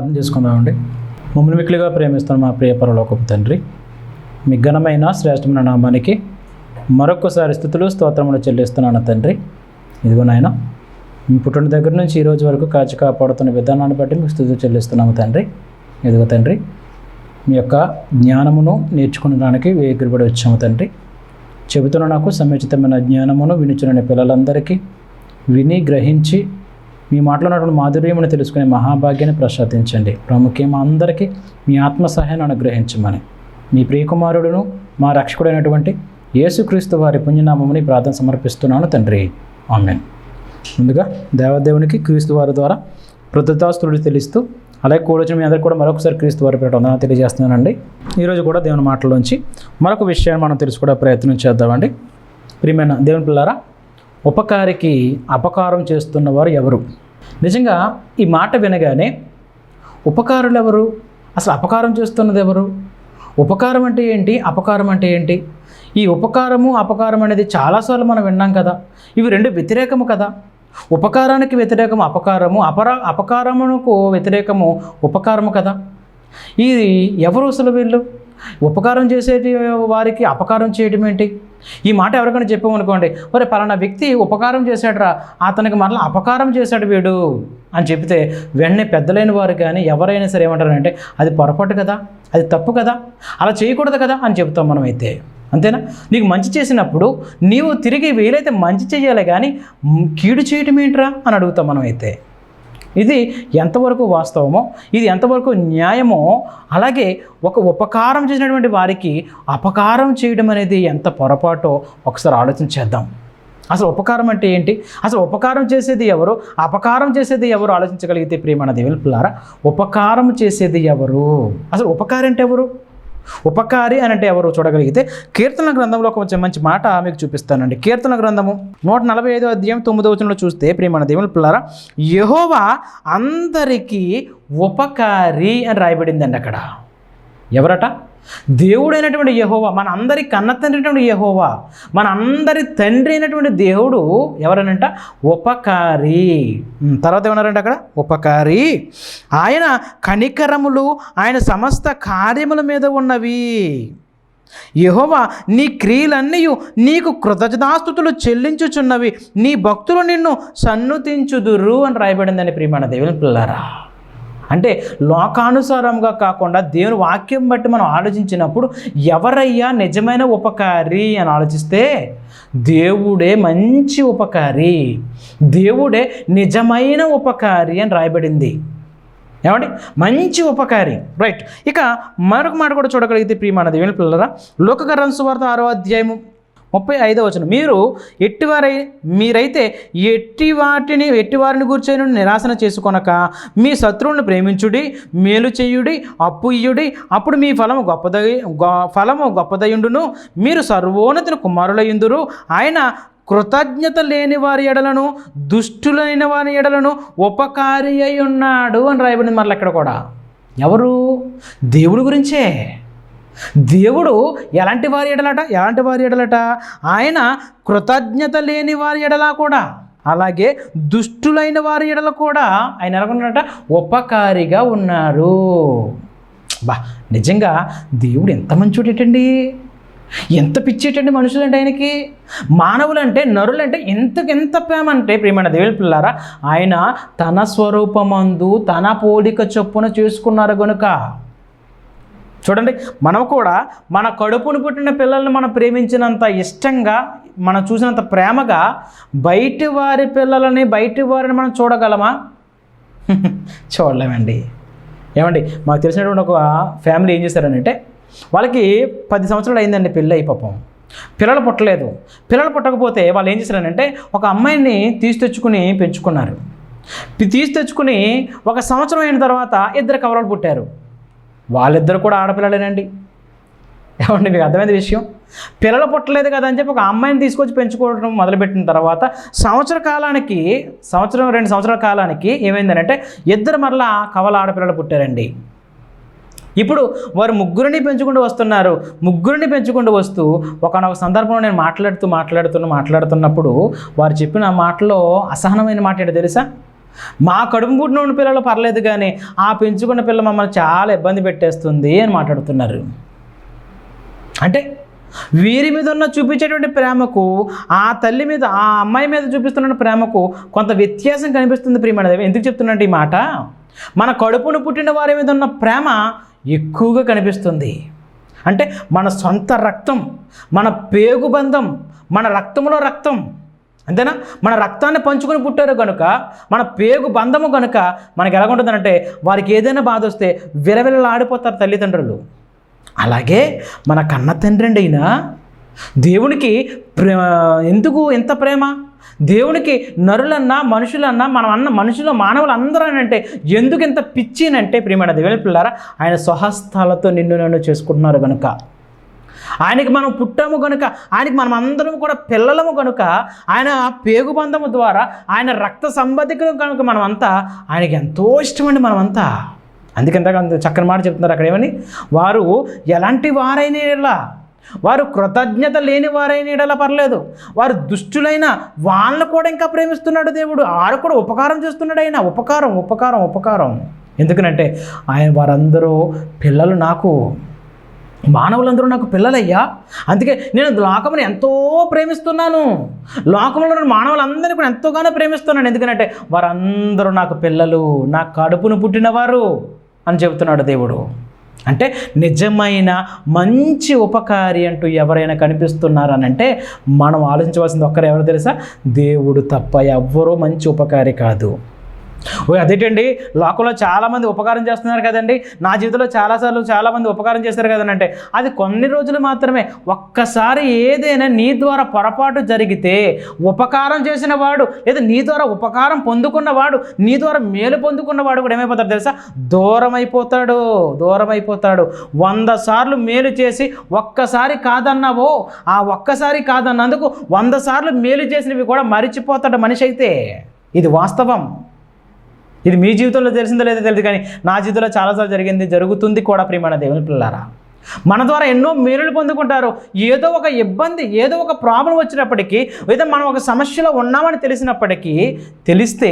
ప్రార్థన చేసుకుందామండి. మమ్మల్ని మిక్కిలిగా ప్రేమిస్తున్న మా ప్రియ పరలోకపు తండ్రి మీ ఘనమైన శ్రేష్టమైన నామానికి మరొకసారి స్థుతులు స్తోత్రములు చెల్లిస్తున్నాను తండ్రి. ఇదిగో నాయన మీ పుట్టిన దగ్గర నుంచి ఈ రోజు వరకు కాచి కాపాడుతున్న విధానాన్ని బట్టి మీకు స్థుతులు చెల్లిస్తున్నాము తండ్రి. ఇదిగో తండ్రి మీ యొక్క జ్ఞానమును నేర్చుకునడానికి వేగిరబడి వచ్చాము తండ్రి. చెబుతున్న నాకు సముచితమైన జ్ఞానమును వినిచున్న పిల్లలందరికీ విని గ్రహించి మీ మాట్లాడినటువంటి మాధుర్యమును తెలుసుకునే మహాభాగ్యాన్ని ప్రసాదించండి. ప్రాముఖ్యం అందరికీ మీ ఆత్మ సహాయాన్ని అనుగ్రహించమని. మీ ప్రియకుమారుడును మా రక్షకుడైనటువంటి యేసుక్రీస్తు వారి పుణ్యనామముని ప్రార్థన సమర్పిస్తున్నాను తండ్రి. ఆమెన్. ముందుగా దేవదేవునికి క్రీస్తు వారి ద్వారా కృతజ్ఞతాస్తులు తెలుస్తూ అలాగే కూడొచ్చిన మీ అందరూ కూడా మరొకసారి క్రీస్తు వారి పేట ఉందని తెలియజేస్తున్నానండి. ఈరోజు కూడా దేవుని మాటలోంచి మరొక విషయాన్ని మనం తెలుసుకునే ప్రయత్నం చేద్దామండి. ప్రియమైన దేవుని పిల్లారా ఉపకారికి అపకారం చేస్తున్నవారు ఎవరు? నిజంగా ఈ మాట వినగానే ఉపకారులు ఎవరు అసలు అపకారం చేస్తున్నది ఎవరు ఉపకారం అంటే ఏంటి? అపకారం అంటే ఏంటి? ఈ ఉపకారము అపకారం అనేది చాలాసార్లు మనం విన్నాం కదా. ఇవి రెండు వ్యతిరేకము కదా. ఉపకారానికి వ్యతిరేకము అపకారము. అపరా అపకారమునకు వ్యతిరేకము ఉపకారము కదా. ఇది ఎవరు అసలు వీళ్ళు? ఉపకారం చేసేటి వారికి అపకారం చేయడం ఏంటి? ఈ మాట ఎవరికైనా చెప్పామనుకోండి మరి పలానా వ్యక్తి ఉపకారం చేశాడురా అతనికి మరలా అపకారం చేశాడు వీడు అని చెప్తే వెంటనే పెద్దలైన వారు కానీ ఎవరైనా సరే ఏమంటారంటే అది పొరపాటు కదా అది తప్పు కదా అలా చేయకూడదు కదా అని చెప్తాం మనం అయితే అంతేనా? నీకు మంచి చేసినప్పుడు నీవు తిరిగి వీలైతే మంచి చేయాలి కానీ కీడు చేయటం ఏంట్రా అని అడుగుతాం మనం అయితే ఇది ఎంతవరకు వాస్తవమో ఇది ఎంతవరకు న్యాయమో అలాగే ఒక ఉపకారం చేసినటువంటి వారికి అపకారం చేయడం అనేది ఎంత పొరపాటో ఒకసారి ఆలోచన చేద్దాం. అసలు ఉపకారం అంటే ఏంటి? అసలు ఉపకారం చేసేది ఎవరు? అపకారం చేసేది ఎవరు? ఆలోచించగలిగితే ప్రియమైన దేవుని పిల్లారా ఉపకారం చేసేది ఎవరు? అసలు ఉపకారం అంటే ఎవరు? ఉపకారి అని అంటే ఎవరు చూడగలిగితే కీర్తన గ్రంథంలో ఒక కొంచెం మంచి మాట మీకు చూపిస్తానండి. కీర్తన గ్రంథము నూట నలభై ఐదో అధ్యాయం తొమ్మిదో వచనంలో చూస్తే ప్రియమైన దేవుని పిల్లారా యహోవా అందరికీ ఉపకారి అని రాయబడిందండి అక్కడ. ఎవరట? దేవుడైనటువంటి యహోవా మన అందరి కన్న తండ్రి అయినటువంటి యహోవా మన అందరి తండ్రి అయినటువంటి దేవుడు ఎవరనంట? ఉపకారి. తర్వాత ఏమన్నారంట అక్కడ? ఉపకారి. ఆయన కనికరములు ఆయన సమస్త కార్యముల మీద ఉన్నవి. యహోవా నీ క్రియలన్నీ నీకు కృతజ్ఞాస్తుతులు చెల్లించుచున్నవి. నీ భక్తులు నిన్ను సన్నుతించుదురు అని రాయబడిందని ప్రియమైన దేవుని పిల్లారా. అంటే లోకానుసారంగా కాకుండా దేవుని వాక్యం బట్టి మనం ఆలోచించినప్పుడు ఎవరయ్యా నిజమైన ఉపకారి అని ఆలోచిస్తే దేవుడే మంచి ఉపకారి. దేవుడే నిజమైన ఉపకారి అని రాయబడింది. ఏమండి? మంచి ఉపకారి. రైట్ ఇక మరొక మాట కూడా చూడగలిగితే ప్రియమాన దేవుని పిల్లరా లోకకరణ్ సువార్త ఆరో అధ్యాయము ముప్పై ఐదో వచనం. మీరు ఎట్టివారై మీరైతే ఎట్టి వాటిని ఎట్టి వారిని గురించి నిరాశన చేసుకొనక మీ శత్రువులను ప్రేమించుడి మేలు చేయుడి అప్పు ఇయ్యుడి అప్పుడు మీ ఫలము గొప్పదై ఫలము గొప్పదయుండును మీరు సర్వోన్నతిని కుమారులయ్యుందురు. ఆయన కృతజ్ఞత లేని వారి ఎడలను దుష్టులైన వారి ఎడలను ఉపకారి అయి ఉన్నాడు అని రాయబడింది మరలా ఇక్కడ కూడా. ఎవరు? దేవుడి గురించే. దేవుడు ఎలాంటి వారి ఎడలట? ఎలాంటి వారి ఎడలట? ఆయన కృతజ్ఞత లేని వారి ఎడలా కూడా అలాగే దుష్టులైన వారి ఎడల కూడా ఆయన ఎలాగున్నాడట? ఉపకారిగా ఉన్నారు బా నిజంగా దేవుడు ఎంత మంచోడేటండి? ఎంత పిచ్చేటండి మనుషులంటే ఆయనకి? మానవులంటే నరులంటే ఎంతకు ఎంత ప్రేమ అంటే ప్రియమైన దేవుని పిల్లారా ఆయన తన స్వరూపమందు తన పోలిక చొప్పున చేసుకున్నారు గనుక చూడండి మనం కూడా మన కడుపును పుట్టిన పిల్లల్ని మనం ప్రేమించినంత ఇష్టంగా మనం చూసినంత ప్రేమగా బయటి వారి పిల్లలని బయటి వారిని మనం చూడగలమా? చూడలేమండి. ఏమండి మాకు తెలిసినటువంటి ఒక ఫ్యామిలీ ఏం చేశారనంటే వాళ్ళకి పది సంవత్సరాలు అయిందండి పెళ్ళి అయి పాపం. పిల్లలు పుట్టలేదు. పిల్లలు పుట్టకపోతే వాళ్ళు ఏం చేశారనంటే ఒక అమ్మాయిని తీసి తెచ్చుకుని పెంచుకున్నారు. తీసి తెచ్చుకుని ఒక సంవత్సరం అయిన తర్వాత ఇద్దరు కవరాలు పుట్టారు. వాళ్ళిద్దరు కూడా ఆడపిల్లలేనండి. ఏమండి మీకు అర్థమైంది విషయం? పిల్లలు పుట్టలేదు కదా అని చెప్పి ఒక అమ్మాయిని తీసుకొచ్చి పెంచుకోవడం మొదలుపెట్టిన తర్వాత సంవత్సర కాలానికి సంవత్సరం రెండు సంవత్సరాల కాలానికి ఏమైందనంటే ఇద్దరు మరలా కవల ఆడపిల్లలు పుట్టారండి. ఇప్పుడు వారు ముగ్గురిని పెంచుకుంటూ వస్తున్నారు. ముగ్గురిని పెంచుకుంటూ వస్తూ ఒకనొక సందర్భంలో నేను మాట్లాడుతూ మాట్లాడుతున్న మాట్లాడుతున్నప్పుడు వారు చెప్పిన మాటలో అసహనమైన మాట ఏంటో తెలుసా? మా కడుపు పుట్టిన ఉన్న పిల్లలు పర్లేదు కానీ ఆ పెంచుకున్న పిల్ల మమ్మల్ని చాలా ఇబ్బంది పెట్టేస్తుంది అని మాట్లాడుతున్నారు. అంటే వీరి మీద ఉన్న చూపించేటువంటి ప్రేమకు ఆ తల్లి మీద ఆ అమ్మాయి మీద చూపిస్తున్న ప్రేమకు కొంత వ్యత్యాసం కనిపిస్తుంది ప్రియమైన ఎందుకు చెప్తున్నట్టు ఈ మాట? మన కడుపును పుట్టిన వారి మీద ఉన్న ప్రేమ ఎక్కువగా కనిపిస్తుంది. అంటే మన సొంత రక్తం మన పేగు బంధం మన రక్తంలో రక్తం అంతేనా? మన రక్తాన్ని పంచుకొని పుట్టారు కనుక మన పేగు బంధము కనుక మనకి ఎలా ఉంటుందంటే వారికి ఏదైనా బాధ వస్తే విలవిలలాడిపోతారు తల్లిదండ్రులు. అలాగే మన కన్న తండ్రి అండి అయినా దేవునికి ప్రే ఎందుకు ఎంత ప్రేమ? దేవునికి నరులన్నా మనుషులన్నా మనం అన్న మనుషులు మానవులు అందరూ అంటే ఎందుకు ఇంత పిచ్చినంటే ప్రియమైన దేవుని పిల్లారా ఆయన స్వహస్తాలతో నిన్ను నన్ను చేసుకుంటున్నారు కనుక ఆయనకి మనం పుట్టాము కనుక ఆయనకి మనం అందరం కూడా పిల్లలము కనుక ఆయన పేగుబంధము ద్వారా ఆయన రక్త సంబంధికులు కనుక మనమంతా ఆయనకి ఎంతో ఇష్టమండి మనమంతా. అందుకంత చక్కని మాట చెప్తున్నారు అక్కడ ఏమని? వారు ఎలాంటి వారైన ఇలా వారు కృతజ్ఞత లేని వారైన పర్లేదు. వారు దుష్టులైన వాళ్ళను కూడా ఇంకా ప్రేమిస్తున్నాడు దేవుడు. ఆడ కూడా ఉపకారం చేస్తున్నాడు ఆయన. ఉపకారం ఉపకారం ఉపకారం. ఎందుకనంటే ఆయన వారందరూ పిల్లలు నాకు. మానవులందరూ నాకు పిల్లలయ్యా. అందుకే నేను లోకమును ఎంతో ప్రేమిస్తున్నాను. లోకంలో ఉన్న మానవులందరినీ కూడా ఎంతోగానో ప్రేమిస్తున్నాను. ఎందుకంటే వారందరూ నాకు పిల్లలు నా కడుపును పుట్టినవారు అని చెబుతున్నాడు దేవుడు. అంటే నిజమైన మంచి ఉపకారి అంటూ ఎవరైనా కనిపిస్తున్నారనంటే మనం ఆలోచించవలసింది ఒక్కరు ఎవరు తెలుసా? దేవుడు తప్ప ఎవ్వరూ మంచి ఉపకారి కాదు. ఓ అదేటండి? లోకంలో చాలామంది ఉపకారం చేస్తున్నారు కదండి. నా జీవితంలో చాలాసార్లు చాలామంది ఉపకారం చేశారు కదండి అంటే అది కొన్ని రోజులు మాత్రమే. ఒక్కసారి ఏదైనా నీ ద్వారా పొరపాటు జరిగితే ఉపకారం చేసిన వాడు లేదా నీ ద్వారా ఉపకారం పొందుకున్నవాడు నీ ద్వారా మేలు పొందుకున్నవాడు కూడా ఏమైపోతాడు తెలుసా? దూరం అయిపోతాడు దూరం అయిపోతాడు వంద సార్లు మేలు చేసి ఒక్కసారి కాదన్నావో ఆ ఒక్కసారి కాదన్నందుకు వంద సార్లు మేలు చేసినవి కూడా మరిచిపోతాడు మనిషి అయితే. ఇది వాస్తవం. ఇది మీ జీవితంలో తెలిసిందో లేదో తెలియదు కానీ నా జీవితంలో చాలాసార్లు జరిగింది జరుగుతుంది కూడా ప్రియమైన దేవుని పిల్లారా మన ద్వారా ఎన్నో మేలులు పొందుకుంటారు. ఏదో ఒక ఇబ్బంది ఏదో ఒక ప్రాబ్లం వచ్చినప్పటికీ లేదా మనం ఒక సమస్యలో ఉన్నామని తెలిసినప్పటికీ తెలిస్తే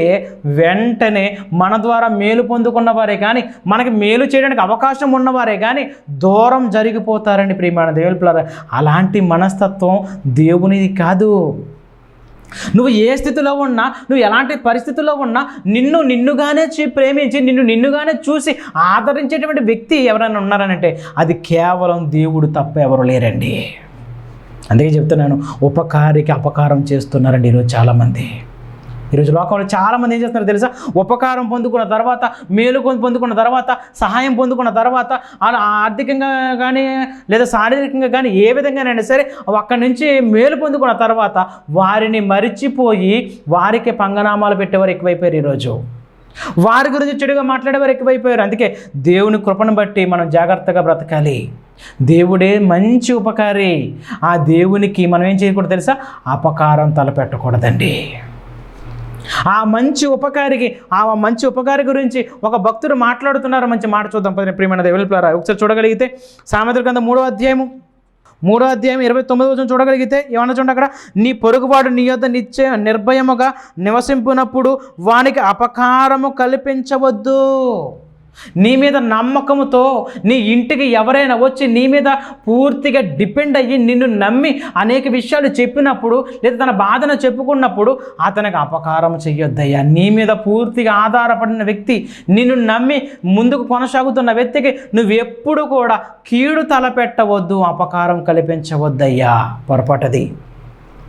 వెంటనే మన ద్వారా మేలు పొందుకున్న వారే కానీ మనకి మేలు చేయడానికి అవకాశం ఉన్నవారే కానీ దూరం జరిగిపోతారండి ప్రియమైన దేవుని పిల్లారా అలాంటి మనస్తత్వం దేవునిది కాదు. నువ్వు ఏ స్థితిలో ఉన్నా నువ్వు ఎలాంటి పరిస్థితుల్లో ఉన్నా నిన్ను నిన్నుగానే ప్రేమించి నిన్ను నిన్నుగానే చూసి ఆదరించేటువంటి వ్యక్తి ఎవరైనా ఉన్నారనంటే అది కేవలం దేవుడు తప్ప ఎవరు లేరండి. అందుకే చెప్తున్నాను ఉపకారికి అపకారం చేస్తున్నారండి ఈరోజు చాలామంది. ఈరోజు లోకంలో చాలామంది ఏం చేస్తున్నారు తెలుసా? ఉపకారం పొందుకున్న తర్వాత మేలు పొందు- పొందుకున్న తర్వాత సహాయం పొందుకున్న తర్వాత అలా ఆర్థికంగా కానీ లేదా శారీరకంగా కానీ ఏ విధంగానైనా సరే అక్కడి నుంచి మేలు పొందుకున్న తర్వాత వారిని మరిచిపోయి వారికి పంగనామాలు పెట్టేవారు ఎక్కువైపోయారు ఈరోజు. వారి గురించి చెడుగా మాట్లాడేవారు ఎక్కువైపోయారు. అందుకే దేవుని కృపను బట్టి మనం జాగ్రత్తగా బ్రతకాలి. దేవుడే మంచి ఉపకారి. ఆ దేవునికి మనం ఏం చేయకూడదు తెలుసా? అపకారం తలపెట్టకూడదండి. ఆ మంచి ఉపకారికి ఆ మంచి ఉపకారి గురించి ఒక భక్తుడు మాట్లాడుతున్నారు. మంచి మాట చూద్దాం. పదిన ప్రియమైన దేవులారా ఒకసారి చూడగలిగితే సామెతల కింద మూడో అధ్యాయము మూడో అధ్యాయం ఇరవై తొమ్మిది వచ్చిన చూడగలిగితే ఏమన్నా చూడండి అక్కడ నీ పొరుగువాడు నీ యొద్ద నిత్య నిర్భయముగా నివసింపునప్పుడు వానికి అపకారము కల్పించవద్దు. నీ మీద నమ్మకంతో నీ ఇంటికి ఎవరైనా వచ్చి నీ మీద పూర్తిగా డిపెండ్ అయ్యి నిన్ను నమ్మి అనేక విషయాలు చెప్పినప్పుడు లేదా తన బాధను చెప్పుకున్నప్పుడు అతనికి అపకారం చెయ్యొద్దయ్యా. నీ మీద పూర్తిగా ఆధారపడిన వ్యక్తి నిన్ను నమ్మి ముందుకు కొనసాగుతున్న వ్యక్తికి నువ్వు ఎప్పుడు కూడా కీడు తలపెట్టవద్దు అపకారం కల్పించవద్దయ్యా. పొరపాటది.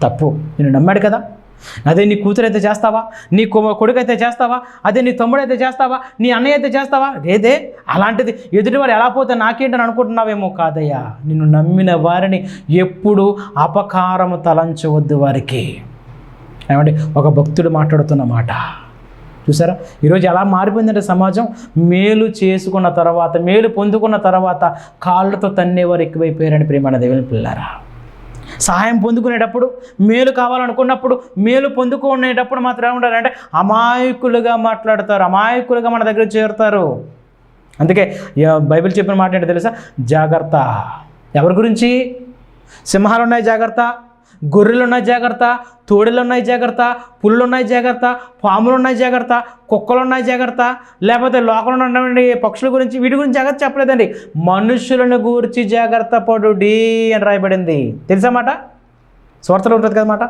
తప్పు. నిన్ను నమ్మాడు కదా? అదే నీ కూతురు అయితే చేస్తావా? నీ కొడుకు అయితే చేస్తావా? అదే నీ తమ్ముడు అయితే చేస్తావా? నీ అన్నయ్య అయితే చేస్తావా? లేదే అలాంటిది ఎదుటివాడు ఎలా పోతే నాకేంటని అనుకుంటున్నావేమో కాదయ్యా. నిన్ను నమ్మిన వారిని ఎప్పుడు అపకారము తలంచవద్దు వారికి. ఏమంటే ఒక భక్తుడు మాట్లాడుతున్న మాట. చూసారా? ఈరోజు ఎలా మారిపోయిందంటే సమాజం? మేలు చేసుకున్న తర్వాత మేలు పొందుకున్న తర్వాత కాళ్ళతో తన్నేవారు ఎక్కువైపోయారని ప్రేమ దేవుని పిల్లారా. సహాయం పొందుకునేటప్పుడు మేలు కావాలనుకున్నప్పుడు మేలు పొందుకునేటప్పుడు మాత్రం ఏమంటారంటే అమాయకులుగా మాట్లాడతారు అమాయకులుగా మన దగ్గర చేరుతారు. అందుకే బైబిల్ చెప్పిన మాట ఏంటో తెలుసా? జాగ్రత్త. ఎవరి గురించి? సింహాలు ఉన్నాయి జాగ్రత్త. గొర్రెలు ఉన్నాయి జాగ్రత్త తోడేలు ఉన్నాయి జాగ్రత్త పుల్లు ఉన్నాయి జాగ్రత్త పాములు ఉన్నాయి జాగ్రత్త కుక్కలు ఉన్నాయి జాగ్రత్త లేకపోతే లోకంలో ఉన్నటువంటి పక్షుల గురించి వీటి గురించి జాగ్రత్త చెప్పలేదండి. మనుషులను గూర్చి జాగ్రత్త పడుడి అని రాయబడింది. తెలుసా మాట? స్వార్థలో ఉంటుంది కదమాట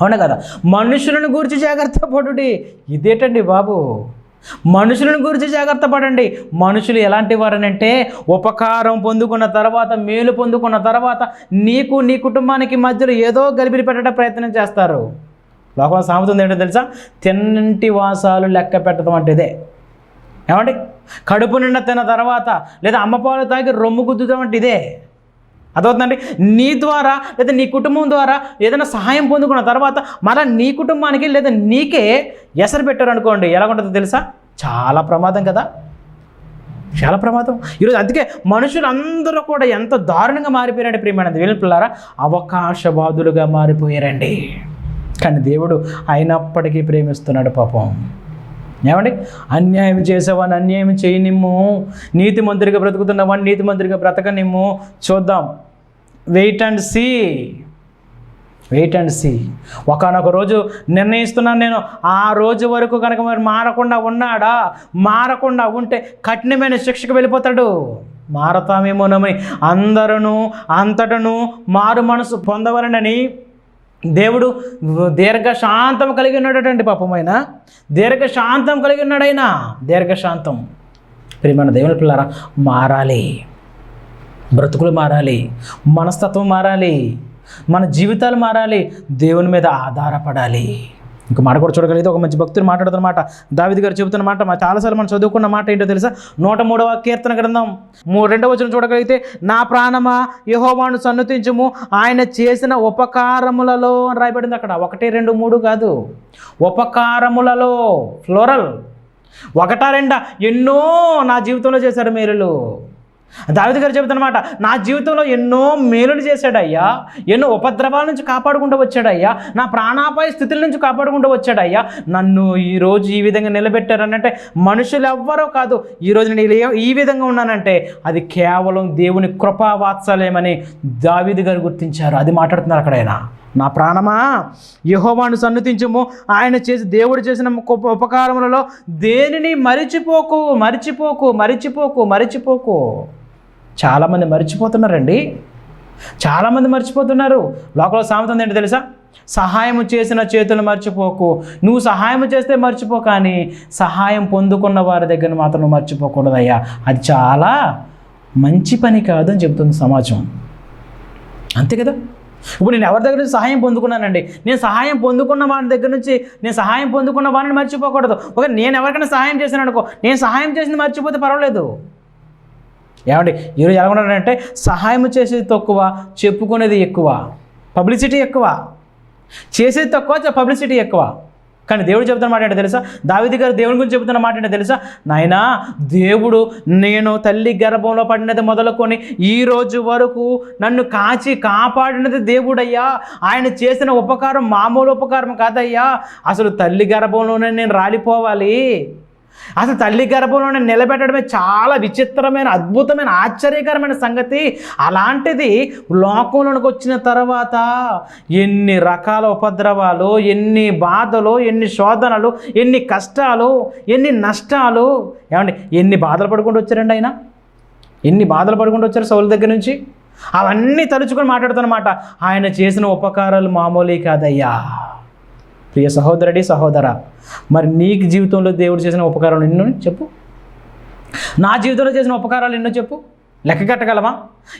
అవునా కదా? మనుషులను గురించి జాగ్రత్త పడుడి. ఇదేటండి బాబు? మనుషులను గురించి జాగ్రత్త పడండి. మనుషులు ఎలాంటి వారనంటే ఉపకారం పొందుకున్న తర్వాత మేలు పొందుకున్న తర్వాత నీకు నీ కుటుంబానికి మధ్యలో ఏదో గలిబిలి పెట్టడం ప్రయత్నం చేస్తారు. లోకంలో సామెత ఏంటో తెలుసా? తిన్నంటి వాసాలు లెక్క పెట్టడం అంటే ఇదే ఏమండి? కడుపు నిండా తిన్న తర్వాత లేదా అమ్మపాలు తాగి రొమ్ము గుద్దుతాం అంటే ఇదే. అదవుతుందండి నీ ద్వారా లేదా నీ కుటుంబం ద్వారా ఏదైనా సహాయం పొందుకున్న తర్వాత మళ్ళీ నీ కుటుంబానికి లేదా నీకే ఎసరు పెట్టారు అనుకోండి ఎలా ఉంటుందో తెలుసా? చాలా ప్రమాదం కదా? చాలా ప్రమాదం. ఈరోజు అందుకే మనుషులు అందరూ కూడా ఎంత దారుణంగా మారిపోయారండి ప్రియమైనది వీళ్ళ పిల్లారా అవకాశవాదులుగా మారిపోయారండి. కానీ దేవుడు అయినప్పటికీ ప్రేమిస్తున్నాడు పాపం. ఏమండి? అన్యాయం చేసేవాడిని అన్యాయం చేయనిమ్ము. నీతి మంత్రిగా బ్రతుకుతున్న వాడిని నీతి మంత్రిగా బ్రతకనిమ్ము. చూద్దాం. Wait and see wait and see ఒకనొక రోజు నిర్ణయిస్తున్నాను నేను. ఆ రోజు వరకు కనుక మరి మారకుండా ఉన్నాడా? మారకుండా ఉంటే కఠినమైన శిక్షకు వెళ్ళిపోతాడు. మారతామేమోనమని అందరూ అంతటను మారు మనసు పొందవలనని దేవుడు దీర్ఘశాంతం కలిగి ఉన్నాడటండి పాపమైన దీర్ఘశాంతం కలిగి ఉన్నాడైనా దీర్ఘశాంతం. ప్రియమైన దేవుని పిల్లరా మారాలి. బ్రతుకులు మారాలి. మనస్తత్వం మారాలి. మన జీవితాలు మారాలి. దేవుని మీద ఆధారపడాలి. ఇంక మాట కూడా చూడగలిగితే ఒక మంచి భక్తులు మాట్లాడుతున్నమాట దావిది గారు చెబుతున్న మాట మా చాలాసార్లు మనం చదువుకున్న మాట ఏంటో తెలుసా? నూట మూడవ కీర్తన గ్రంథం. మూ రెండవ వచనం చూడగలిగితే నా ప్రాణమా యహోవాను సన్నుతించుము ఆయన చేసిన ఉపకారములలో అని రాయబడింది అక్కడ. ఒకటి రెండు మూడు కాదు. ఉపకారములలో ఫ్లోరల్. ఒకటా రెండా? ఎన్నో నా జీవితంలో చేశారు మేలులు. దావిది గారు చెబుతున్నమాట నా జీవితంలో ఎన్నో మేలులు చేశాడయ్యా ఎన్నో ఉపద్రవాల నుంచి కాపాడుకుంటూ వచ్చాడయ్యా నా ప్రాణాపాయ స్థితుల నుంచి కాపాడుకుంటూ వచ్చాడయ్యా నన్ను ఈరోజు ఈ విధంగా నిలబెట్టారనంటే మనుషులు ఎవ్వరో కాదు ఈరోజు నేను ఈ విధంగా ఉన్నానంటే అది కేవలం దేవుని కృపా వాత్సల్యమని దావిది గారు గుర్తించారు. అది మాట్లాడుతున్నారు అక్కడైనా నా ప్రాణమా? యహోవాను సన్నుతించుము. ఆయన చేసి దేవుడు చేసిన ఉపకారములలో దేనిని మరిచిపోకు మరిచిపోకు మరిచిపోకు మరిచిపోకు? చాలామంది మర్చిపోతున్నారండి. చాలామంది మర్చిపోతున్నారు. లోకల్ సామెత ఏంటో తెలుసా? సహాయం చేసిన చేతులు మర్చిపోకు. నువ్వు సహాయం చేస్తే మర్చిపో కానీ సహాయం పొందుకున్న వారి దగ్గర మాత్రం నువ్వు మర్చిపోకూడదయ్యా. అది చాలా మంచి పని కాదు అని చెబుతుంది సమాజం. అంతే కదా? ఇప్పుడు నేను ఎవరి దగ్గర నుంచి సహాయం పొందుకున్నానండి? నేను సహాయం పొందుకున్న వారి దగ్గర నుంచి నేను సహాయం పొందుకున్న వారిని మర్చిపోకూడదు. ఒక నేను ఎవరికైనా సహాయం చేశాను అనుకో నేను సహాయం చేసింది మర్చిపోతే పర్వాలేదు. ఏమండి? ఈరోజు ఎలా ఉన్నాడంటే సహాయం చేసేది తక్కువ చెప్పుకునేది ఎక్కువ పబ్లిసిటీ ఎక్కువ. చేసేది తక్కువ పబ్లిసిటీ ఎక్కువ. కానీ దేవుడు చెబుతున్న మాట ఏంటో తెలుసా? దావిది గారు దేవుని గురించి చెబుతున్న మాట ఏంటో తెలుసా? నాయనా దేవుడు నేను తల్లి గర్భంలో పడినది మొదలుకొని ఈ రోజు వరకు నన్ను కాచి కాపాడినది దేవుడయ్యా. ఆయన చేసిన ఉపకారం మామూలు ఉపకారం కాదయ్యా. అసలు తల్లి గర్భంలోనే నేను రాలిపోవాలి. అసలు తల్లి గర్భంలోనే నిలబెట్టడమే చాలా విచిత్రమైన అద్భుతమైన ఆశ్చర్యకరమైన సంగతి. అలాంటిది లోకంలోనికి వచ్చిన తర్వాత ఎన్ని రకాల ఉపద్రవాలు ఎన్ని బాధలు ఎన్ని శోధనలు ఎన్ని కష్టాలు ఎన్ని నష్టాలు. ఏమండి ఎన్ని బాధలు పడుకుంటూ వచ్చారండి ఆయన? ఎన్ని బాధలు పడుకుంటూ వచ్చారు సౌల దగ్గర నుంచి? అవన్నీ తలుచుకొని మాట్లాడుతున్నమాట. ఆయన చేసిన ఉపకారాలు మామూలే కాదయ్యా. ప్రియ సహోదరుడి సహోదర మరి నీకు జీవితంలో దేవుడు చేసిన ఉపకారాలు ఎన్నో చెప్పు. నా జీవితంలో చేసిన ఉపకారాలు ఎన్నో చెప్పు. లెక్క కట్టగలమా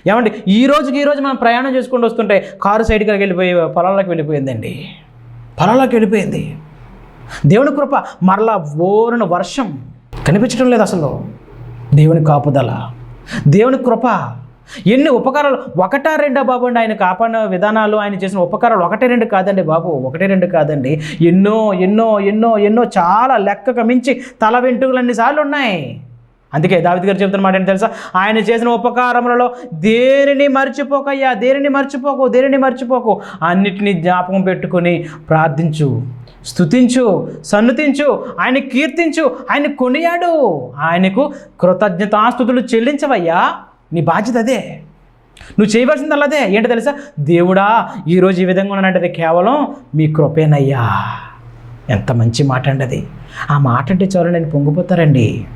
ఏమండి ఈ రోజుకి ఈ రోజు మనం ప్రయాణం చేసుకుంటూ వస్తుంటే కారు సైడ్కి వెళ్ళిపోయి పొలాల్లోకి వెళ్ళిపోయిందండి. పొలాల్లోకి వెళ్ళిపోయింది. దేవుని కృప మరలా ఓరున వర్షం కనిపించడం లేదు అసలు. దేవుని కాపుదల దేవుని కృప ఎన్ని ఉపకారాలు? ఒకటా రెండా బాబు అండి? ఆయన కాపాడిన విధానాలు ఆయన చేసిన ఉపకారాలు ఒకటే రెండు కాదండి బాబు. ఒకటే రెండు కాదండి. ఎన్నో ఎన్నో ఎన్నో ఎన్నో చాలా లెక్కకు మించి తల వెంట్రుకలు అన్నిసార్లు ఉన్నాయి. అందుకే దావిద్ గారు చెబుతున్న మాట ఏంటి తెలుసా? ఆయన చేసిన ఉపకారములలో దేనిని మర్చిపోకయ్యా? దేనిని మర్చిపోకు? దేనిని మర్చిపోకు? అన్నిటినీ జ్ఞాపకం పెట్టుకొని ప్రార్థించు స్తుతించు సన్నుతించు ఆయన కీర్తించు ఆయన కొనియాడు. ఆయనకు కృతజ్ఞతాస్తుతులు చెల్లించవయ్యా. నీ బాధ్యత అదే. నువ్వు చేయవలసింది అదే. ఏంటో తెలుసా? దేవుడా ఈరోజు ఈ విధంగా ఉన్నానంటే కేవలం మీ కృపేనయ్యా. ఎంత మంచి మాట అండి అది. ఆ మాట అంటే చాలు నేను పొంగిపోతారండి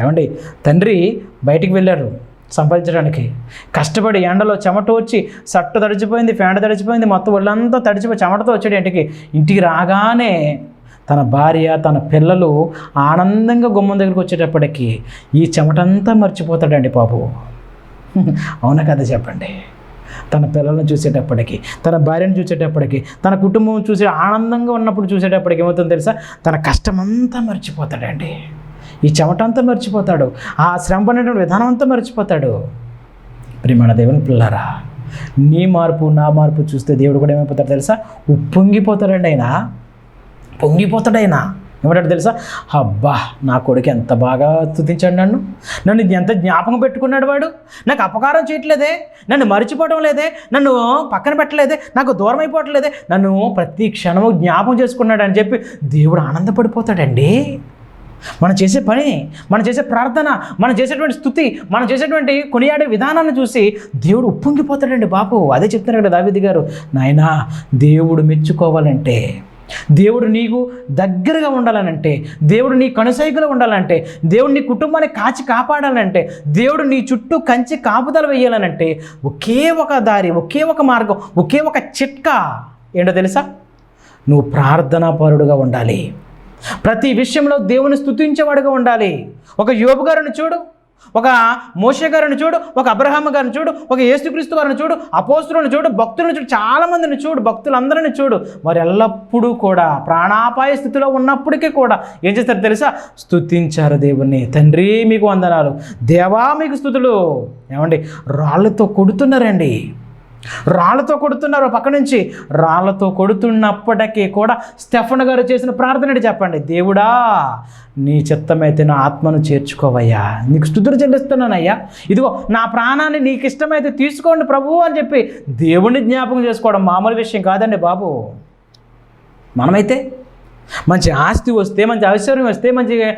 ఏమండి? తండ్రి బయటికి వెళ్ళారు సంపాదించడానికి. కష్టపడి ఎండలో చెమట వచ్చి సట్టు తడిచిపోయింది ఫ్యాంట్ తడిచిపోయింది మొత్తం ఒళ్ళంతా తడిచిపోయి చెమటతో వచ్చాడు ఇంటికి. ఇంటికి రాగానే తన భార్య తన పిల్లలు ఆనందంగా గుమ్మం దగ్గరికి వచ్చేటప్పటికి ఈ చెమటంతా మర్చిపోతాడండి పాపు అవునా కదా చెప్పండి. తన పిల్లల్ని చూసేటప్పటికి తన భార్యను చూసేటప్పటికి తన కుటుంబం చూసే ఆనందంగా ఉన్నప్పుడు చూసేటప్పటికి ఏమవుతుందో తెలుసా? తన కష్టమంతా మర్చిపోతాడండి. ఈ చెమటంతా మర్చిపోతాడు. ఆ శ్రమ పడినటువంటి విధానం అంతా మర్చిపోతాడు. ప్రియమైన దేవుని పిల్లారా నీ మార్పు నా మార్పు చూస్తే దేవుడు కూడా ఏమైపోతాడు తెలుసా? ఉప్పొంగిపోతాడండి ఆయన. పొంగిపోతాడు ఆయన ఏమంటాడు తెలుసా? అబ్బా నా కొడుకు ఎంత బాగా స్తుతించాడు నన్ను. నన్ను ఎంత జ్ఞాపకం పెట్టుకున్నాడు వాడు? నాకు అపకారం చేయట్లేదే నన్ను మర్చిపోవడం లేదే నన్ను పక్కన పెట్టలేదే నాకు దూరం అయిపోవట్లేదే నన్ను ప్రతి క్షణము జ్ఞాపకం చేసుకున్నాడు అని చెప్పి దేవుడు ఆనందపడిపోతాడండి. మనం చేసే పని మనం చేసే ప్రార్థన మనం చేసేటువంటి స్థుతి మనం చేసేటువంటి కొనియాడే విధానాన్ని చూసి దేవుడు ఉప్పొంగిపోతాడండి బాబు అదే చెప్తున్నారు కదా దావిది గారు నాయనా దేవుడు మెచ్చుకోవాలంటే దేవుడు నీకు దగ్గరగా ఉండాలనంటే దేవుడు నీ కనుసైకులు ఉండాలంటే దేవుడు నీ కుటుంబాన్ని కాచి కాపాడాలంటే దేవుడు నీ చుట్టూ కంచి కాపుదలు వేయాలనంటే ఒకే ఒక దారి ఒకే ఒక మార్గం ఒకే ఒక చిట్కా ఏంటో తెలుసా? నువ్వు ప్రార్థనాపరుడుగా ఉండాలి. ప్రతి విషయంలో దేవుని స్థుతించేవాడుగా ఉండాలి. ఒక యోబు గారిని చూడు. ఒక మోషే గారిని చూడు ఒక అబ్రహాం గారిని చూడు ఒక యేసుక్రీస్తు గారిని చూడు అపోస్తులను చూడు భక్తులను చూడు చాలా మందిని చూడు భక్తులందరిని చూడు. వారు ఎల్లప్పుడూ కూడా ప్రాణాపాయ స్థితిలో ఉన్నప్పటికీ కూడా ఏం చేస్తారు తెలుసా? స్తుతించారు దేవుణ్ణి. తండ్రి మీకు వందనాలు. దేవా మీకు స్థుతులు. ఏమండి? రాళ్ళతో కొడుతున్నారండి. రాళ్ళతో కొడుతున్నారు పక్క నుంచి. రాళ్ళతో కొడుతున్నప్పటికీ కూడా స్టెఫన్ గారు చేసిన ప్రార్థన చెప్పండి? దేవుడా నీ చిత్తమైతే నా ఆత్మను చేర్చుకోవయ్యా. నీకు స్థుతులు చెల్లిస్తున్నానయ్యా. ఇదిగో నా ప్రాణాన్ని నీకు ఇష్టమైతే తీసుకోండి ప్రభు అని చెప్పి దేవుణ్ణి జ్ఞాపకం చేసుకోవడం మామూలు విషయం కాదండి బాబు. మనమైతే మంచి ఆస్తి వస్తే మంచి ఐశ్వర్యం వస్తే మంచి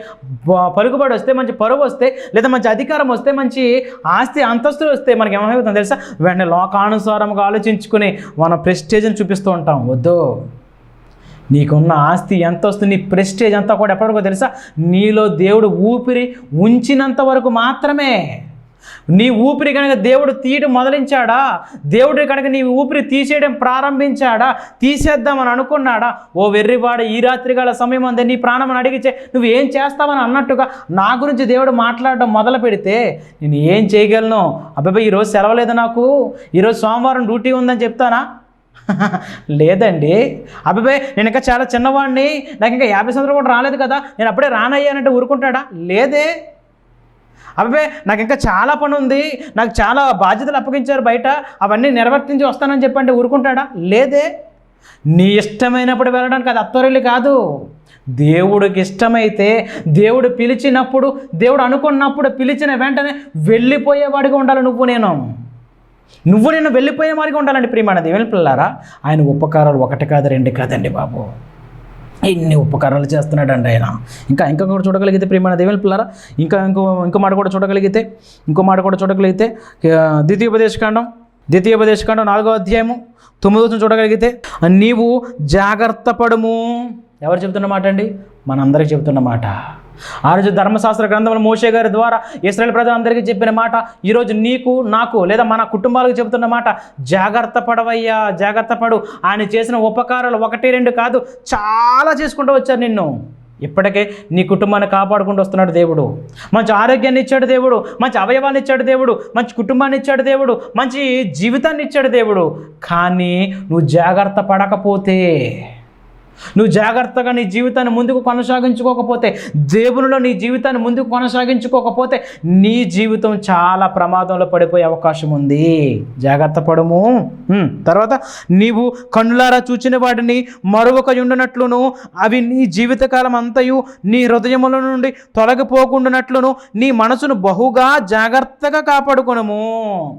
పలుకుబడి వస్తే మంచి పరువు వస్తే లేదా మంచి అధికారం వస్తే మంచి ఆస్తి అంతస్తులు వస్తే మనకి ఏమైపోతుంది తెలుసా? వెంటనే లోకానుసారంగా ఆలోచించుకుని మన ప్రెస్టేజ్ని చూపిస్తూ ఉంటాం. వద్దు. నీకున్న ఆస్తి ఎంత వస్తుంది నీ ప్రెస్టేజ్ అంతా కూడా ఎప్పటికో తెలుసా? నీలో దేవుడు ఊపిరి ఉంచినంత వరకు మాత్రమే. నీ ఊపిరి కనుక దేవుడు తీయడం మొదలించాడా? దేవుడు కనుక నీ ఊపిరి తీసేయడం ప్రారంభించాడా? తీసేద్దామని అనుకున్నాడా? ఓ వెర్రివాడ ఈ రాత్రి గల సమయం అందే నీ ప్రాణం అడిగితే నువ్వు ఏం చేస్తావని అన్నట్టుగా నా గురించి దేవుడు మాట్లాడడం మొదలు పెడితే నేను ఏం చేయగలను? అబ్బాయి ఈరోజు సెలవలేదు నాకు. ఈరోజు సోమవారం డ్యూటీ ఉందని చెప్తానా? లేదండి. అబ్బాయి నేను ఇంకా చాలా చిన్నవాడిని నాకు ఇంకా యాభై సంవత్సరాలు కూడా రాలేదు కదా. నేను అప్పుడే రానయ్యానంటే ఊరుకుంటాడా? లేదే. అబ్బాయి నాకు ఇంకా చాలా పని ఉంది నాకు చాలా బాధ్యతలు అప్పగించారు బయట. అవన్నీ నిర్వర్తించి వస్తానని చెప్పండి ఊరుకుంటాడా? లేదే. నీ ఇష్టమైనప్పుడు వెళ్ళడానికి అది అత్తరులు కాదు. దేవుడికి ఇష్టమైతే దేవుడు పిలిచినప్పుడు దేవుడు అనుకున్నప్పుడు పిలిచిన వెంటనే వెళ్ళిపోయేవాడిగా ఉండాలి నువ్వు నేను. నువ్వు నేను వెళ్ళిపోయే మారిగా ఉండాలండి ప్రియమైన దేవుని పిల్లారా ఆయన ఉపకారాలు ఒకటి కాదు రెండు కాదండి బాబు. ఎన్ని ఉపకారాలు చేస్తున్నాడండి ఆయన. ఇంకా ఇంకా కూడా చూడగలిగితే ప్రియమైన దేవుని పిల్లారా ఇంకా ఇంకో ఇంకో మాట కూడా చూడగలిగితే ఇంకో మాట కూడా చూడగలిగితే ఆ, ద్వితీయోపదేశకాండం ద్వితీయోపదేశకాండం నాలుగో అధ్యాయము తొమ్మిదో చూడగలిగితే నీవు జాగ్రత్త పడము. ఎవరు చెబుతున్న మాట అండి? మనందరికీ చెబుతున్న మాట. ఆ రోజు ధర్మశాస్త్ర గ్రంథంలో మోషే గారి ద్వారా ఇస్రాయల్ ప్రజలందరికీ చెప్పిన మాట ఈరోజు నీకు నాకు లేదా మన కుటుంబాలకు చెబుతున్న మాట జాగ్రత్త పడవయ్యా జాగ్రత్త పడు. ఆయన చేసిన ఉపకారాలు ఒకటి రెండు కాదు చాలా చేసుకుంటూ వచ్చారు నిన్ను. ఇప్పటికే నీ కుటుంబాన్ని కాపాడుకుంటూ వస్తున్నాడు దేవుడు. మంచి ఆరోగ్యాన్ని ఇచ్చాడు దేవుడు మంచి అవయవాన్ని ఇచ్చాడు దేవుడు మంచి కుటుంబాన్ని ఇచ్చాడు దేవుడు మంచి జీవితాన్ని ఇచ్చాడు దేవుడు. కానీ నువ్వు జాగ్రత్త పడకపోతే నువ్వు జాగ్రత్తగా నీ జీవితాన్ని ముందుకు కొనసాగించుకోకపోతే దేవునిలో నీ జీవితాన్ని ముందుకు కొనసాగించుకోకపోతే నీ జీవితం చాలా ప్రమాదంలో పడిపోయే అవకాశం ఉంది. జాగ్రత్త పడము. తర్వాత నీవు కన్నులారా చూచిన వాటిని మరొక ఉండనట్లును అవి నీ జీవితకాలం అంతయు నీ హృదయముల నుండి తొలగిపోకుండానట్లును నీ మనసును బహుగా జాగ్రత్తగా కాపాడుకునము.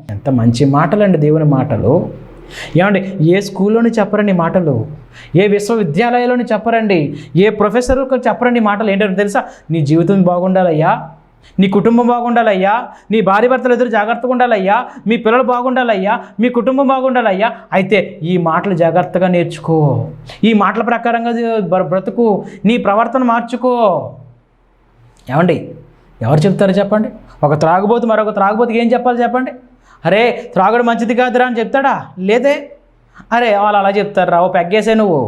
ఎంత మంచి మాటలండి దేవుని మాటలు. ఏమండి ఏ స్కూల్లోని చెప్పరండి మాటలు? ఏ విశ్వవిద్యాలయంలోని చెప్పరండి? ఏ ప్రొఫెసర్ చెప్పరండి మాటలు? ఏంటంటే తెలుసా? నీ జీవితం బాగుండాలయ్యా. నీ కుటుంబం బాగుండాలయ్యా. నీ భార్య భర్తలు ఎదురు జాగ్రత్తగా ఉండాలయ్యా. మీ పిల్లలు బాగుండాలయ్యా. మీ కుటుంబం బాగుండాలయ్యా. అయితే ఈ మాటలు జాగ్రత్తగా నేర్చుకో. ఈ మాటల ప్రకారంగా బ్రతుకు. నీ ప్రవర్తన మార్చుకో. ఏమండి? ఎవరు చెప్తారు చెప్పండి? ఒక త్రాగుబోతు మరొక త్రాగుబోతుకి ఏం చెప్పాలి చెప్పండి? అరే త్రాగుడు మంచిది కాదురా అని చెప్తాడా? లేదే. అరే వాళ్ళు అలా చెప్తారు? రా ఓ పెగ్గేసే నువ్వు.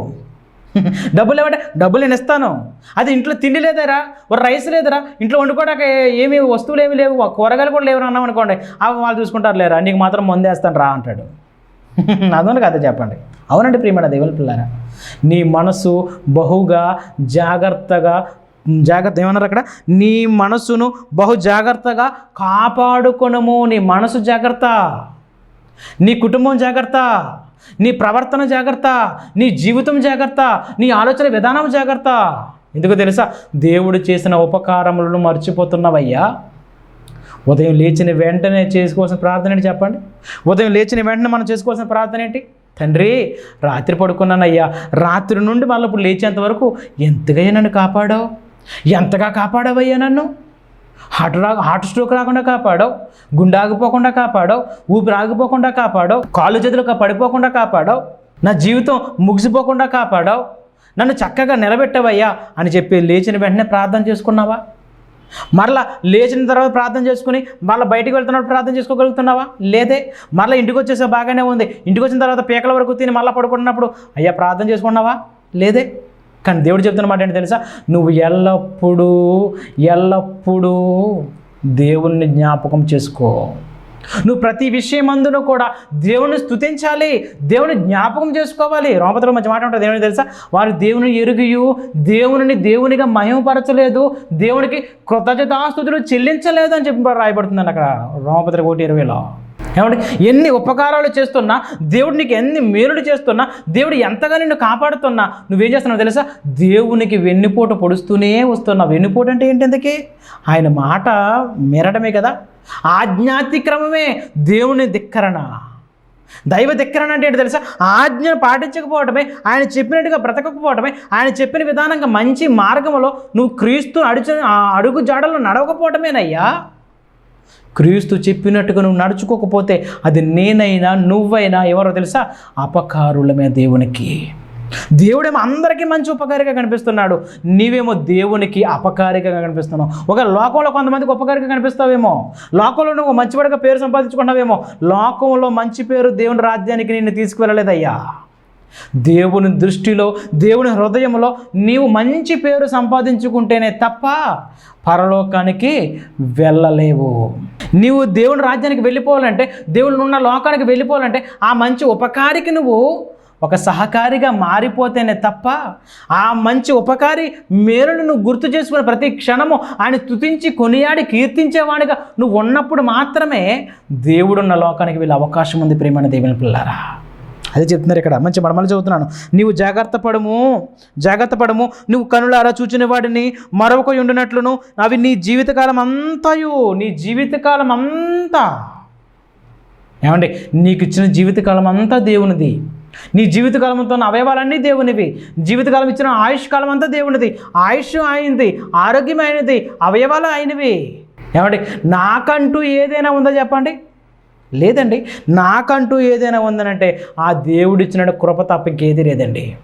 డబ్బులు ఇవ్వండి డబ్బులు నేను ఇస్తాను. అది ఇంట్లో తిండి లేదరా ఒక రైస్ లేదరా. ఇంట్లో వండుకోవడానికి ఏమి వస్తువులు ఏమి లేవు కూరగాయలు కూడా లేవు అన్నాం అనుకోండి అవి వాళ్ళు చూసుకుంటారు లేరా నీకు మాత్రం ముందేస్తాను రా అంటాడు. అదొని కథ చెప్పండి. అవునండి ప్రియమైన దేవుని పిల్లారా నీ మనసు బహుగా జాగ్రత్తగా జాగ్రత్త ఏమన్నారు అక్కడ? నీ మనసును బహు జాగ్రత్తగా కాపాడుకొనము. నీ మనసు జాగ్రత్త. నీ కుటుంబం జాగ్రత్త. నీ ప్రవర్తన జాగ్రత్త. నీ జీవితం జాగ్రత్త. నీ ఆలోచన విధానం జాగ్రత్త. ఎందుకు తెలుసా? దేవుడు చేసిన ఉపకారములను మర్చిపోతున్నావయ్యా. ఉదయం లేచిన వెంటనే చేసుకోవాల్సిన ప్రార్థన ఏంటి చెప్పండి? ఉదయం లేచిన వెంటనే మనం చేసుకోవాల్సిన ప్రార్థన ఏంటి? తండ్రి రాత్రి పడుకున్నానయ్యా. రాత్రి నుండి మళ్ళీ ఇప్పుడు లేచేంత వరకు ఎంతగా నన్ను కాపాడావు? ఎంతగా కాపాడావయ్యా నన్ను? హార్ట్ రా హార్ట్ స్ట్రోక్ రాకుండా కాపాడావు? గుండె ఆగిపోకుండా కాపాడావు? ఊపిరి ఆగిపోకుండా కాపాడావు? కాళ్ళు చేతులు పడిపోకుండా కాపాడావు? నా జీవితం ముగిసిపోకుండా కాపాడావు? నన్ను చక్కగా నిలబెట్టవయ్యా అని చెప్పి లేచిన వెంటనే ప్రార్థన చేసుకున్నావా? మరలా లేచిన తర్వాత ప్రార్థన చేసుకుని మళ్ళీ బయటికి వెళ్తున్నప్పుడు ప్రార్థన చేసుకోగలుగుతున్నావా? లేదే. మరలా ఇంటికి వచ్చేసే బాగానే ఉంది. ఇంటికి వచ్చిన తర్వాత పీకల వరకు తిని మళ్ళీ పడుకుంటున్నప్పుడు అయ్యా ప్రార్థన చేసుకున్నావా? లేదే. కానీ దేవుడు చెప్తున్న మాట ఏంటి తెలుసా? నువ్వు ఎల్లప్పుడూ ఎల్లప్పుడూ దేవుణ్ణి జ్ఞాపకం చేసుకో. నువ్వు ప్రతి విషయం అందును కూడా దేవుని స్థుతించాలి దేవుని జ్ఞాపకం చేసుకోవాలి. రోమపత్రం మంచి మాట ఉంటుంది దేవుని తెలుసా? వారు దేవుని ఎరుగుయు దేవుని దేవునిగా మహిమపరచలేదు దేవునికి కృతజ్ఞతాస్తుతులు చెల్లించలేదు అని చెప్పి రాయబడుతుందండి అక్కడ రోమపత్రిక ఒకటి ఇరవైలో. ఏమంటే ఎన్ని ఉపకారాలు చేస్తున్నా దేవుడు నీకు ఎన్ని మేలులు చేస్తున్నా దేవుడు ఎంతగా నిన్ను కాపాడుతున్నా నువ్వేం చేస్తున్నావు తెలుసా? దేవునికి వెన్నుపోటు పొడుస్తూనే వస్తున్నావు వెన్నుపోటు అంటే ఏంటి ఎందుకే ఆయన మాట మెరడమే కదా? ఆజ్ఞాతిక్రమమే దేవుని ధిక్కరణ. దైవ ధిక్కరణ అంటే ఏంటి తెలుసా? ఆజ్ఞ పాటించకపోవటమే ఆయన చెప్పినట్టుగా బ్రతకకపోవటమే ఆయన చెప్పిన విధానంగా మంచి మార్గంలో నువ్వు క్రీస్తు అడుచు ఆ అడుగు జాడలు నడవకపోవటమేనయ్యా. క్రీస్తు చెప్పినట్టుగా నువ్వు నడుచుకోకపోతే అది నేనైనా నువ్వైనా ఎవరో తెలుసా? అపకారులమే దేవునికి. దేవుడేమో అందరికీ మంచి ఉపకారిగా కనిపిస్తున్నాడు. నీవేమో దేవునికి అపకారిగా కనిపిస్తున్నావు. ఒక లోకంలో కొంతమందికి ఉపకారిగా కనిపిస్తావేమో. లోకంలో నువ్వు మంచివాడిగా పేరు సంపాదించుకున్నావేమో. లోకంలో మంచి పేరు దేవుని రాజ్యానికి నిన్ను తీసుకువెళ్ళలేదయ్యా. దేవుని దృష్టిలో దేవుని హృదయంలో నీవు మంచి పేరు సంపాదించుకుంటేనే తప్ప పరలోకానికి వెళ్ళలేవు. నీవు దేవుని రాజ్యానికి వెళ్ళిపోవాలంటే దేవుని ఉన్న లోకానికి వెళ్ళిపోవాలంటే ఆ మంచి ఉపకారికి నువ్వు ఒక సహకారిగా మారిపోతేనే తప్ప ఆ మంచి ఉపకారి మేలును నువ్వు గుర్తు చేసుకున్న ప్రతి క్షణము ఆయన తుతించి కొనియాడి కీర్తించేవాడిగా నువ్వు ఉన్నప్పుడు మాత్రమే దేవుడున్న లోకానికి వెళ్ళే అవకాశం ఉంది ప్రేమైన దేవుని పిల్లారా అదే చెప్తున్నారు ఇక్కడ. మంచి మడమలు చదువుతున్నాను. నీవు జాగ్రత్త పడము జాగ్రత్త పడము. నువ్వు కనులారా చూచిన వాడిని మరొక ఉండినట్లును. అవి నీ జీవితకాలం అంతయు నీ జీవితకాలం అంతా. ఏమండి? నీకు ఇచ్చిన జీవితకాలం అంతా దేవునిది. నీ జీవితకాలంతో ఉన్న అవయవాలన్నీ దేవునివి. జీవితకాలం ఇచ్చిన ఆయుష్ కాలం అంతా దేవునిది. ఆయుష్ ఆయనది ఆరోగ్యం ఆయనది అవయవాలు ఆయనవి. ఏమండి? నాకంటూ ఏదైనా ఉందో చెప్పండి? లేదండి నాకంటూ ఏదైనా ఉందనంటే ఆ దేవుడిచ్చిన కృప తప్ప ఇంకేది లేదండి.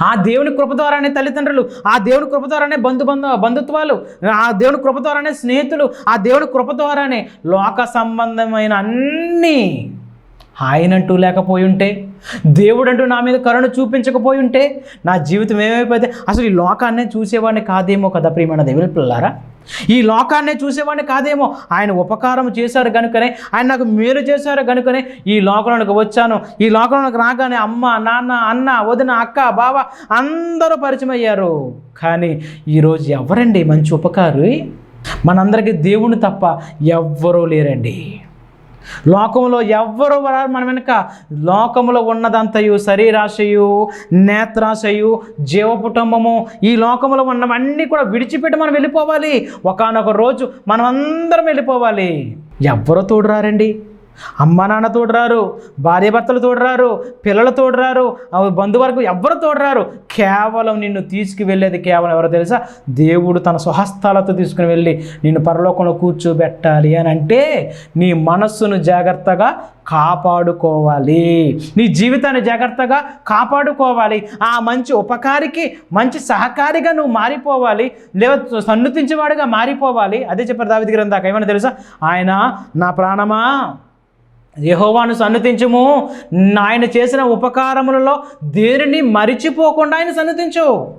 ఆ దేవుని కృప ద్వారానే తల్లిదండ్రులు ఆ దేవుని కృప ద్వారానే బంధు బంధు బంధుత్వాలు ఆ దేవుని కృప ద్వారానే స్నేహితులు ఆ దేవుని కృప ద్వారానే లోక సంబంధమైన అన్నీ ఆయనంటూ లేకపోయి ఉంటే దేవుడంటూ నా మీద కరుణ చూపించకపోయి ఉంటే నా జీవితం ఏమైపోతే అసలు ఈ లోకాన్నే చూసేవాడిని కాదేమో కదా ప్రియమైన దేవుని పిల్లారా ఈ లోకాన్నే చూసేవాడిని కాదేమో. ఆయన ఉపకారం చేశారు కనుకనే ఆయన నాకు మేలు చేశారు కనుకనే ఈ లోకంలోకి వచ్చాను. ఈ లోకంలోకి రాగానే అమ్మ నాన్న అన్న వదిన అక్క బావ అందరూ పరిచయం అయ్యారు కానీ ఈరోజు ఎవరండి మంచి ఉపకారు? మనందరికీ దేవుని తప్ప ఎవ్వరూ లేరండి. లోకంలో ఎవ్వరు మన వెనుక. లోకంలో ఉన్నదంతయు శరీరాశయు నేత్రాశయు జీవపుటంబము. ఈ లోకంలో ఉన్నవన్నీ కూడా విడిచిపెట్టి మనం వెళ్ళిపోవాలి. ఒకానొక రోజు మనం అందరం వెళ్ళిపోవాలి. ఎవ్వరూ తోడు రారండి అమ్మ నాన్న తోడరారు భార్య భర్తలు తోడురారు పిల్లలు తోడరారు బంధువర్గం ఎవ్వరు తోడరారు. కేవలం నిన్ను తీసుకువెళ్ళేది కేవలం ఎవరో తెలుసా? దేవుడు తన స్వహస్తాలతో తీసుకుని వెళ్ళి నిన్ను పరలోకంలో కూర్చోబెట్టాలి అని అంటే నీ మనస్సును జాగ్రత్తగా కాపాడుకోవాలి. నీ జీవితాన్ని జాగ్రత్తగా కాపాడుకోవాలి. ఆ మంచి ఉపకారికి మంచి సహకారిగా నువ్వు మారిపోవాలి. లేదా సన్నుతించేవాడిగా మారిపోవాలి. అదే చెప్పారు దావిది గ్రంథాక ఏమైనా తెలుసా? ఆయన నా ప్రాణమా? యహోవాను సన్నతించము. ఆయన చేసిన ఉపకారములలో దేనిని మరిచిపోకుండా ఆయన సన్నతించు.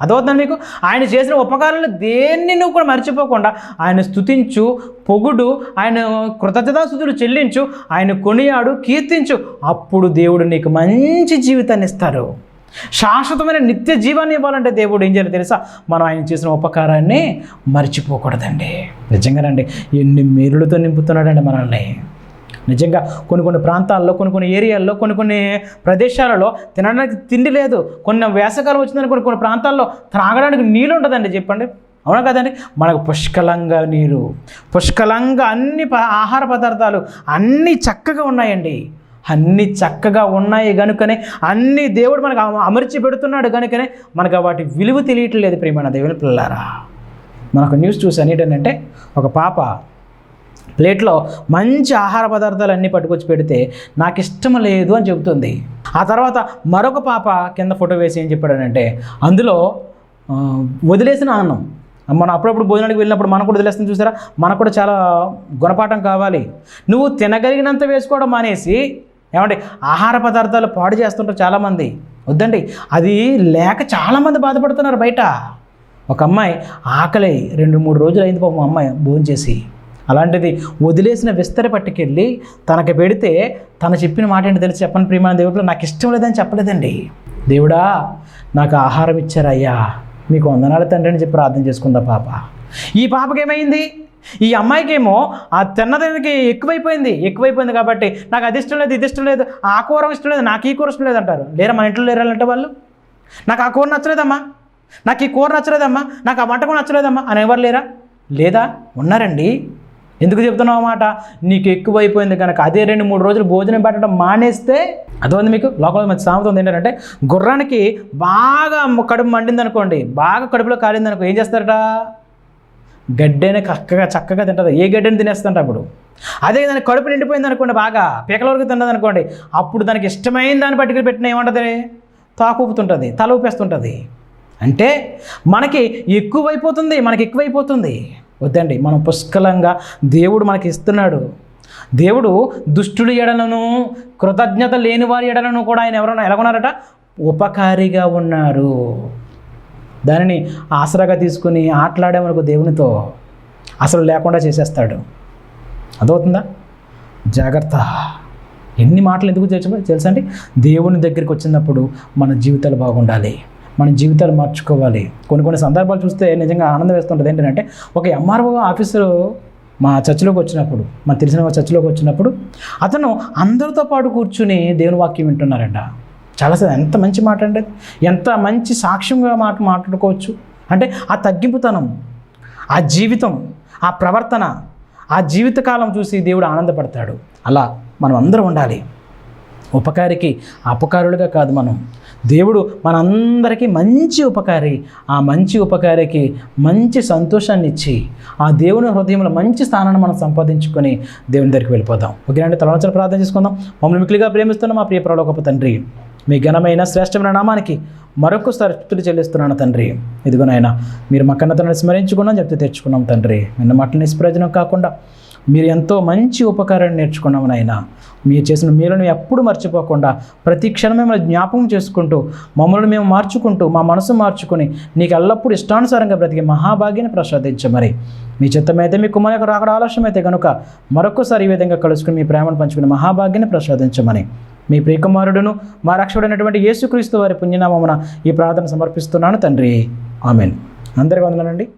అదవుతుంది మీకు? ఆయన చేసిన ఉపకారాలు దేన్ని నువ్వు కూడా మర్చిపోకుండా ఆయన స్తుతించు పొగుడు ఆయన కృతజ్ఞతాస్థుతులు చెల్లించు ఆయన కొనియాడు కీర్తించు. అప్పుడు దేవుడు నీకు మంచి జీవితాన్ని ఇస్తారు. శాశ్వతమైన నిత్య జీవాన్ని ఇవ్వాలంటే దేవుడు ఏం చేయాలి తెలుసా? మనం ఆయన చేసిన ఉపకారాన్ని మర్చిపోకూడదండి. నిజంగానండి ఎన్ని మేలులతో నింపుతున్నాడండి మనల్ని. నిజంగా కొన్ని కొన్ని ప్రాంతాల్లో కొన్ని కొన్ని ఏరియాల్లో కొన్ని కొన్ని ప్రదేశాలలో తినడానికి తిండి లేదు. కొన్ని వేసకాలం వచ్చిందని కొన్ని కొన్ని ప్రాంతాల్లో త్రాగడానికి నీళ్ళు ఉండదండి చెప్పండి. అవునా కదండి? మనకు పుష్కలంగా నీరు పుష్కలంగా అన్ని ప- ఆహార పదార్థాలు అన్నీ చక్కగా ఉన్నాయండి. అన్నీ చక్కగా ఉన్నాయి కనుకనే అన్ని దేవుడు మనకు అమర్చి పెడుతున్నాడు కనుకనే మనకు వాటి విలువ తెలియట్లేదు ప్రియమైన దేవుని పిల్లారా మనకు న్యూస్ చూసాను ఏంటంటే ఒక పాప ప్లేట్లో మంచి ఆహార పదార్థాలు అన్నీ పట్టుకొచ్చి పెడితే నాకు ఇష్టం లేదు అని చెబుతుంది. ఆ తర్వాత మరొక పాప కింద ఫోటో వేసి ఏం చెప్పాడనంటే అందులో వదిలేసిన అన్నం. మనం అప్పుడప్పుడు భోజనానికి వెళ్ళినప్పుడు మనకు కూడా వదిలేస్తుంది చూసారా? మనకు కూడా చాలా గుణపాఠం కావాలి. నువ్వు తినగలిగినంత వేసుకోవడం మానేసి ఏమంటే ఆహార పదార్థాలు పాడు చేస్తుంటారు చాలామంది. వద్దండి అది లేక చాలామంది బాధపడుతున్నారు బయట. ఒక అమ్మాయి ఆకలి రెండు మూడు రోజులు అయింది పాపం అమ్మాయి భోజనం చేసి అలాంటిది వదిలేసిన విస్తరి పట్టుకెళ్ళి తనకు పెడితే తను చెప్పిన మాట ఏంటి తెలిసి చెప్పని ప్రియమైన దేవుడు నాకు ఇష్టం లేదని చెప్పలేదండి. దేవుడా నాకు ఆహారం ఇచ్చారయ్యా. మీకు వందనాలు తండ్రి అని చెప్పి ప్రార్థన చేసుకుందా పాప. ఈ పాపకి ఏమైంది? ఈ అమ్మాయికేమో ఆ తిన్నదానికి ఎక్కువైపోయింది ఎక్కువైపోయింది కాబట్టి నాకు అది ఇష్టం లేదు ఇది ఇష్టం లేదు ఆ కూర ఇష్టం లేదు నాకు ఈ కూర ఇష్టం లేదు అంటారు. లేరా మన ఇంట్లో లేరాలంటే వాళ్ళు? నాకు ఆ కూర నచ్చలేదమ్మా. నాకు ఈ కూర నచ్చలేదమ్మా. నాకు ఆ వంటకం నచ్చలేదమ్మా. అని ఎవరు లేరా? లేదా? ఉన్నారండి. ఎందుకు చెప్తున్నావు మాట? నీకు ఎక్కువైపోయింది కనుక అదే రెండు మూడు రోజులు భోజనం పెట్టడం మానేస్తే అదొంది మీకు? లోకంలో మంచి సామెత ఉంది ఏంటంటే గుర్రానికి బాగా కడుపు మండింది అనుకోండి బాగా కడుపులో కాలింది అనుకో ఏం చేస్తారట? గడ్డైనా చక్కగా చక్కగా తింటుంది. ఏ గడ్డని తినేస్తుంట అప్పుడు. అదే దానికి కడుపు నిండిపోయింది అనుకోండి బాగా పీకల వరకు తిన్నది అనుకోండి అప్పుడు దానికి ఇష్టమైన దాన్ని పట్టుకుని పెట్టిన ఏమంటుంది? తాకూపుతుంటుంది తల ఊపేస్తుంటుంది. అంటే మనకి ఎక్కువైపోతుంది మనకి ఎక్కువైపోతుంది. వద్దండి. మనం పుష్కలంగా దేవుడు మనకి ఇస్తున్నాడు. దేవుడు దుష్టుడి ఎడలను కృతజ్ఞత లేని వారి ఎడలను కూడా ఆయన ఎవరన్నా ఎలాగొన్నారట ఉపకారిగా ఉన్నారు. దానిని ఆసరాగా తీసుకుని ఆటలాడేమనుకో దేవునితో అసలు లేకుండా చేసేస్తాడు. అదవుతుందా జాగ్రత్త. ఎన్ని మాటలు ఎందుకు తెలుసు తెలుసా అండి? దేవుని దగ్గరికి వచ్చినప్పుడు మన జీవితాలు బాగుండాలి. మన జీవితాలు మార్చుకోవాలి. కొన్ని కొన్ని సందర్భాలు చూస్తే నిజంగా ఆనందం వేస్తుంటుంది. ఏంటంటే ఒక ఎంఆర్ఓ ఆఫీసరు మా చర్చిలోకి వచ్చినప్పుడు మా తెలిసిన వాళ్ళ చర్చిలోకి వచ్చినప్పుడు అతను అందరితో పాటు కూర్చుని దేవుని వాక్యం వింటున్నారంట. చాలా ఎంత మంచి మాట అండి ఎంత మంచి సాక్ష్యంగా మాట మాట్లాడుకోవచ్చు. అంటే ఆ తగ్గింపుతనం ఆ జీవితం ఆ ప్రవర్తన ఆ జీవితకాలం చూసి దేవుడు ఆనందపడతాడు. అలా మనం అందరం ఉండాలి. ఉపకారికి అపకారులుగా కాదు మనం. దేవుడు మనందరికీ మంచి ఉపకారి. ఆ మంచి ఉపకారికి మంచి సంతోషాన్ని ఇచ్చి ఆ దేవుని హృదయంలో మంచి స్థానాన్ని మనం సంపాదించుకొని దేవుని దగ్గరికి వెళ్ళిపోదాం. ఓకేనండి తలవంచలు ప్రార్థన చేసుకుందాం. మమ్మల్ని మిక్కిలిగా ప్రేమిస్తున్న మా ప్రియ ప్రలోకపు తండ్రి మీ ఘనమైన శ్రేష్టమైన నామానికి మరొకసారి స్థుతులు చెల్లిస్తున్నాను తండ్రి. ఇదిగో నాయన మీరు మా కన్నతను స్మరించుకున్నాం చెప్తే తెచ్చుకున్నాం తండ్రి. నిన్న మాటలు నిష్ప్రయోజనం కాకుండా మీరు ఎంతో మంచి ఉపకారాన్ని నేర్చుకున్నాము నాయన. మీరు చేసిన మీలను ఎప్పుడు మర్చిపోకుండా ప్రతి క్షణం మిమ్మల్ని జ్ఞాపకం చేసుకుంటూ మమ్మల్ని మేము మార్చుకుంటూ మా మనసు మార్చుకుని నీకు ఎల్లప్పుడూ ఇష్టానుసారంగా బ్రతికి మహాభాగ్యాన్ని ప్రసాదించమరి మీ చిత్తమైతే మీ కుమార్ యొక్క రాకడ ఆలస్యమైతే కనుక మరొకసారి ఈ విధంగా కలుసుకుని మీ ప్రేమను పంచుకుని మహాభాగ్యాన్ని ప్రసాదించమని మీ ప్రియకుమారుడును మా రక్షకుడైనటువంటి యేసుక్రీస్తు వారి పుణ్యనామమున ఈ ప్రార్థన సమర్పిస్తున్నాను తండ్రి. ఆమెన్. అందరికీ వందనండి